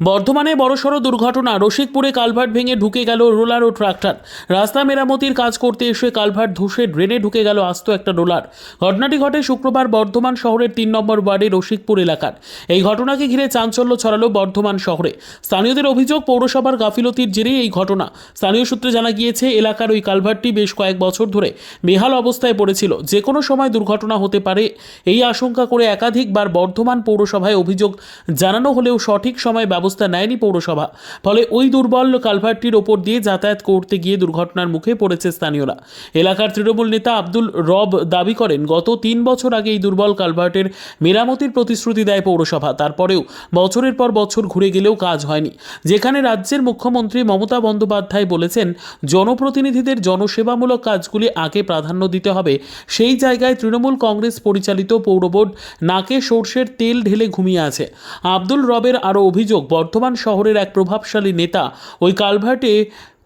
বর্ধমানে বড়সড় দুর্ঘটনা। রসিকপুরে কালভার্ট ভেঙে ঢুকে গেল রোলার ও ট্রাক্টর। রাস্তা মেরামতির কাজ করতে এসে কালভার্ট ধসে ড্রেনে ঢুকে গেল আস্ত একটা রোলার। ঘটনাটি ঘটে শুক্রবার বর্ধমান শহরের তিন নম্বর ওয়ার্ডে রসিকপুর এলাকার। এই ঘটনাকে ঘিরে চাঞ্চল্য ছড়ালো বর্ধমান শহরে। স্থানীয়দের অভিযোগ, পৌরসভার গাফিলতির জেরেই এই ঘটনা। স্থানীয় সূত্রে জানা গিয়েছে, এলাকার ওই কালভার্টটি বেশ কয়েক বছর ধরে বেহাল অবস্থায় পড়েছিল। যে কোনো সময় দুর্ঘটনা হতে পারে এই আশঙ্কা করে একাধিকবার বর্ধমান পৌরসভায় অভিযোগ জানানো হলেও সঠিক সময় ব্যবস্থা নেয়নি পৌরসভা। ফলে ওই দুর্বল কালভার্টটির ওপর দিয়ে যাতায়াত করতে গিয়ে দুর্ঘটনার মুখে পড়েছে স্থানীয়রা। এলাকার তৃণমূল নেতা আব্দুল রব দাবি করেন, গত তিন বছর আগে এই দুর্বল কালভার্টের মেরামতির প্রতিশ্রুতি দেয় পৌরসভা। তারপরেও বছরের পর বছর ঘুরে গেলেও কাজ হয়নি। যেখানে রাজ্যের মুখ্যমন্ত্রী মমতা বন্দ্যোপাধ্যায় বলেছেন, জনপ্রতিনিধিদের জনসেবামূলক কাজগুলি আগে প্রাধান্য দিতে হবে। সেই জায়গায় তৃণমূল কংগ্রেস পরিচালিত পৌরবোর্ড নাকে সর্ষের তেল ঢেলে ঘুমিয়ে আছে। আব্দুল রবের আরও অভিযোগ বর্ধমান শহরের এক প্রভাবশালী নেতা ওই কালভার্টে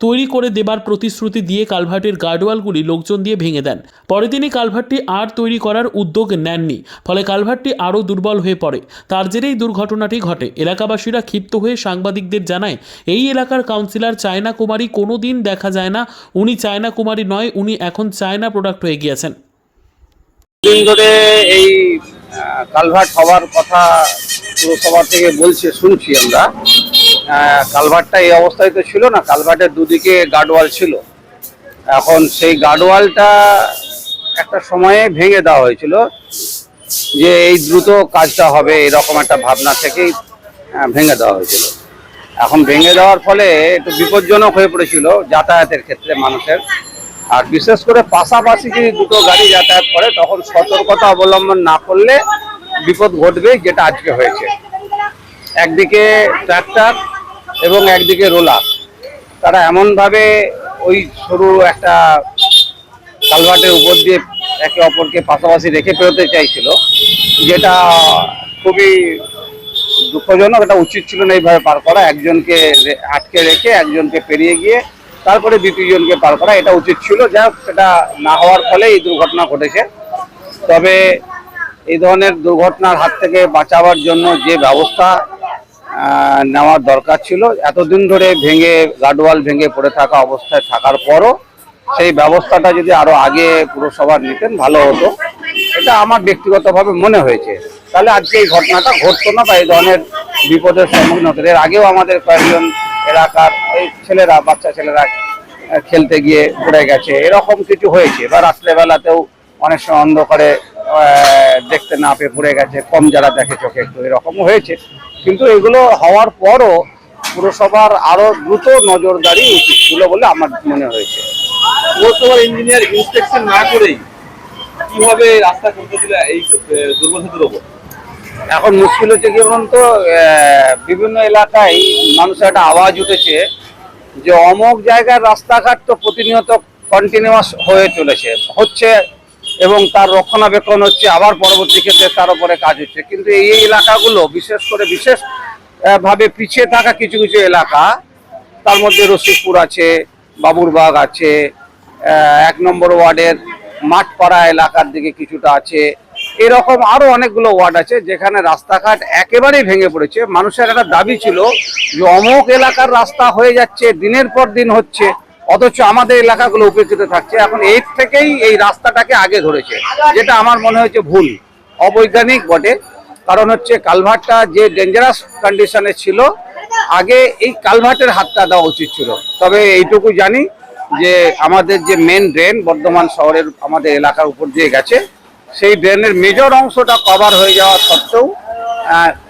তৈরি করে দেবার প্রতিশ্রুতি দিয়ে কালভার্টের গার্ডওয়ালগুলি লোকজন দিয়ে ভেঙে দেন। পরে তিনি কালভার্টটি আর তৈরি করার উদ্যোগ নেননি, ফলে কালভার্টটি আরও দুর্বল হয়ে পড়ে। তার জেরেই দুর্ঘটনাটি ঘটে। এলাকাবাসীরা ক্ষিপ্ত হয়ে সাংবাদিকদের জানায়, এই এলাকার কাউন্সিলর চায়না কুমারী কোনো দিন দেখা যায় না। উনি চায়না কুমারী নয়, উনি এখন চায়না প্রোডাক্ট হয়ে গিয়েছেন। এই কালভার্ট হওয়ার কথা পুরসভা থেকে বলছে, শুনছি আমরা। কালভার্টটা এই অবস্থায় তো ছিল না, কালভার্টের দুদিকে গার্ডওয়াল ছিল। এখন সেই গার্ডওয়ালটা একটা সময়ে ভেঙে দেওয়া হয়েছিল যে এই দ্রুত কাজটা হবে, এরকম একটা ভাবনা থেকেই ভেঙে দেওয়া হয়েছিল। এখন ভেঙে দেওয়ার ফলে একটু বিপজ্জনক হয়ে পড়েছিল যাতায়াতের ক্ষেত্রে মানুষের। আর বিশেষ করে পাশাপাশি যদি দুটো গাড়ি যাতায়াত করে, তখন সতর্কতা অবলম্বন না করলে বিপদ ঘটবে যেটা আজকে হয়েছে। একদিকে ট্রাক্টর এবং একদিকে রোলার তারা এমনভাবে ওই সরু একটা কালভার্টের উপর দিয়ে একে অপরকে পাশাপাশি রেখে পেরোতে চাইছিল, যেটা খুবই দুঃখজনক, এটা উচিত ছিল না এইভাবে পার করা। একজনকে আটকে রেখে একজনকে পেরিয়ে গিয়ে তারপরে দ্বিতীয়জনকে পার করা, এটা উচিত ছিল। যা সেটা না হওয়ার ফলে এই দুর্ঘটনা ঘটেছে। তবে এই ধরনের দুর্ঘটনার হাত থেকে বাঁচাবার জন্য যে ব্যবস্থা নেওয়ার দরকার ছিল, এতদিন ধরে ভেঙে গার্ডওয়াল ভেঙে পড়ে থাকা অবস্থায় থাকার পরও সেই ব্যবস্থাটা যদি আরও আগে পুরসভা নিতেন, ভালো হতো। এটা আমার ব্যক্তিগতভাবে মনে হয়েছে। তাহলে আজকে এই ঘটনাটা ঘটতো না বা এই ধরনের বিপদের সম্মুখীন হতো। এর আগেও আমাদের কয়েকজন এলাকার ওই ছেলেরা বাচ্চা ছেলেরা খেলতে গিয়ে পড়ে গেছে। এরকম কিছু হয়েছে বা রাত্রেবেলাতেও অনেক সময় অন্ধকারে দেখতে না পেয়ে পড়ে গেছে কম যারা দেখে চোখে একটু এরকমও হয়েছে। কিন্তু এগুলো হওয়ার পরও পুরসভার আরও দ্রুত নজরদারি উচিত ছিল বলে আমার মনে হয়েছে। পৌরসভার ইঞ্জিনিয়ার ইন্সপেকশন না করেই কীভাবে রাস্তা করতে দিলে এই সেতুর ওপর এখন মুশকিল হচ্ছে কি বলুন তো? বিভিন্ন এলাকায় মানুষের একটা আওয়াজ উঠেছে যে অমুক জায়গার রাস্তাঘাট তো প্রতিনিয়ত কন্টিনিউয়াস হয়ে চলেছে, হচ্ছে এবং তার রক্ষণাবেক্ষণ হচ্ছে, আবার পরবর্তী ক্ষেত্রে তার উপরে কাজ হচ্ছে। কিন্তু এই এলাকাগুলো বিশেষ করে বিশেষ ভাবে পিছিয়ে থাকা কিছু কিছু এলাকা, তার মধ্যে রসিকপুর আছে, বাবুরবাগ আছে এক নম্বর ওয়ার্ডের মাঠপাড়া এলাকার দিকে কিছুটা আছে এরকম আরও অনেকগুলো ওয়ার্ড আছে যেখানে রাস্তাঘাট একেবারেই ভেঙে পড়েছে। মানুষের একটা দাবি ছিল যে অমুক এলাকার রাস্তা হয়ে যাচ্ছে, দিনের পর দিন হচ্ছে, অথচ আমাদের এলাকাগুলো উপেক্ষিত থাকছে। এখন এর থেকেই এই রাস্তাটাকে আগে ধরেছে, যেটা আমার মনে হয়েছে ভুল। অবৈজ্ঞানিক বটে। কারণ হচ্ছে কালভারটা যে ডেঞ্জারাস কন্ডিশনে ছিল, আগে এই কালভার্টের হাতটা দেওয়া উচিত ছিল। তবে এইটুকু জানি যে আমাদের যে মেন ড্রেন বর্ধমান শহরের আমাদের এলাকার উপর দিয়ে গেছে। সেই ড্রেনের মেজর অংশটা কভার হয়ে যাওয়া সত্ত্বেও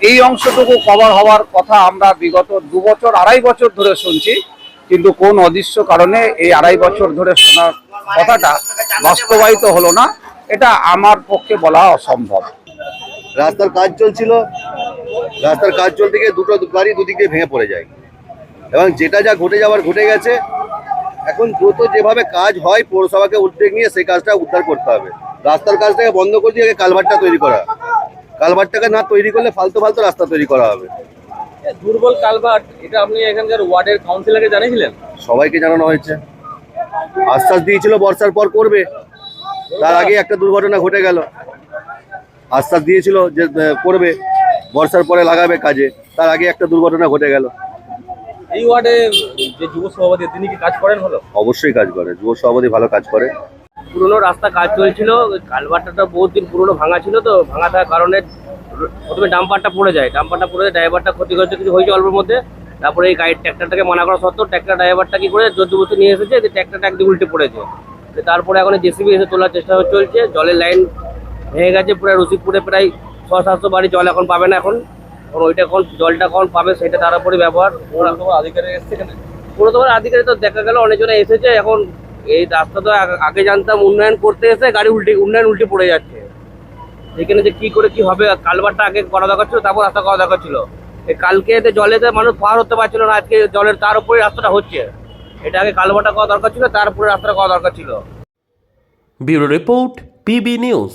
এই অংশটুকু কভার হওয়ার কথা আমরা বিগত দু বছর, আড়াই বছর ধরে শুনছি। কিন্তু কোন অদৃশ্য কারণে এই আড়াই বছর ধরে শোনার কথাটা বাস্তবায়িত হলো না, এটা আমার পক্ষে বলা অসম্ভব। রাস্তার কাজ চলছিল, রাস্তার কাজ চলতে গিয়ে দুটো গাড়ি দুদিক দিয়ে ভেঙে পড়ে যায়। এবং যেটা যা ঘটে যাওয়ার ঘটে গেছে এখন দ্রুত যেভাবে কাজ হয় পৌরসভাকে উদ্যোগ নিয়ে সেই কাজটা উদ্ধার করতে হবে। রাস্তার কাজটাকে বন্ধ করে দিয়ে কালভারটা তৈরি করা। কালভারটাকে না তৈরি করলে ফালতু ফালতু রাস্তা তৈরি করা হবে। দুর্বল কালভার্ট এটা আপনি এখানকার ওয়ার্ডের কাউন্সিলরকে জানিয়েছিলেন? সবাইকে জানানো হয়েছে। আশ্বাস দিয়েছিল বর্ষার পর করবে। তার আগে একটা দুর্ঘটনা ঘটে গেল। আশ্বাস দিয়েছিল যে করবে। বর্ষার পরে লাগাবে কাজে। তার আগে একটা দুর্ঘটনা ঘটে গেল। এই ওয়ার্ডে যে যুব সভাপতি তিনি কি কাজ করেন ভালো? অবশ্যই কাজ করে। যুব সভাপতি ভালো কাজ করে। পুরোনো রাস্তা কাজ চলছিল ওই কালভারটা বহুত দিন পুরোনো ভাঙা ছিল তো ভাঙা থাকার কারণে প্রথমে ডাম্পারটা পড়ে যায়। ডাম্পারটা পড়ে যায় ড্রাইভারটা ক্ষতিগ্রস্ত কিছু হয়েছে অল্পের মধ্যে। তারপরে এই গাড়ির ট্র্যাক্টরটাকে মানা করা সত্ত্বেও ট্র্যাক্টর ড্রাইভারটা কি করে জোর জবরদস্তি নিয়ে এসেছে যে ট্র্যাক্টরটা একদিন উল্টে পড়েছে তো তারপরে এখন জেসিবি এসে তোলার চেষ্টা চলছে জলের লাইন ভেঙে গেছে পুরো রসিকপুরে প্রায় ছ সাতশো বাড়ি জল এখন পাবে না এখন। এখন ওইটা এখন জলটা কখন পাবে সেটা তার উপরে ব্যবহার। ওরা তোমার আধিকারিক এসছে এখানে? পুরো তোমার আধিকারিক তো দেখা গেল অনেকজনে এসেছে। এখন এই রাস্তা তো আগে জানতাম উন্নয়ন করতে এসে গাড়ি উল্টে উন্নয়ন উল্টে পড়ে যাচ্ছে। এখানে যে কি করে কি হবে কালবারটা আগে করা দরকার ছিল তারপর রাস্তা করা দরকার ছিল। এই কালকে এতে জলেতে মানুষ পার হতে পারছিল না আজকে জলের তার উপরে রাস্তাটা হচ্ছে। এটা আগে কালবারটা করা দরকার ছিল তারপরে রাস্তাটা করা দরকার ছিল। Bureau report PB news.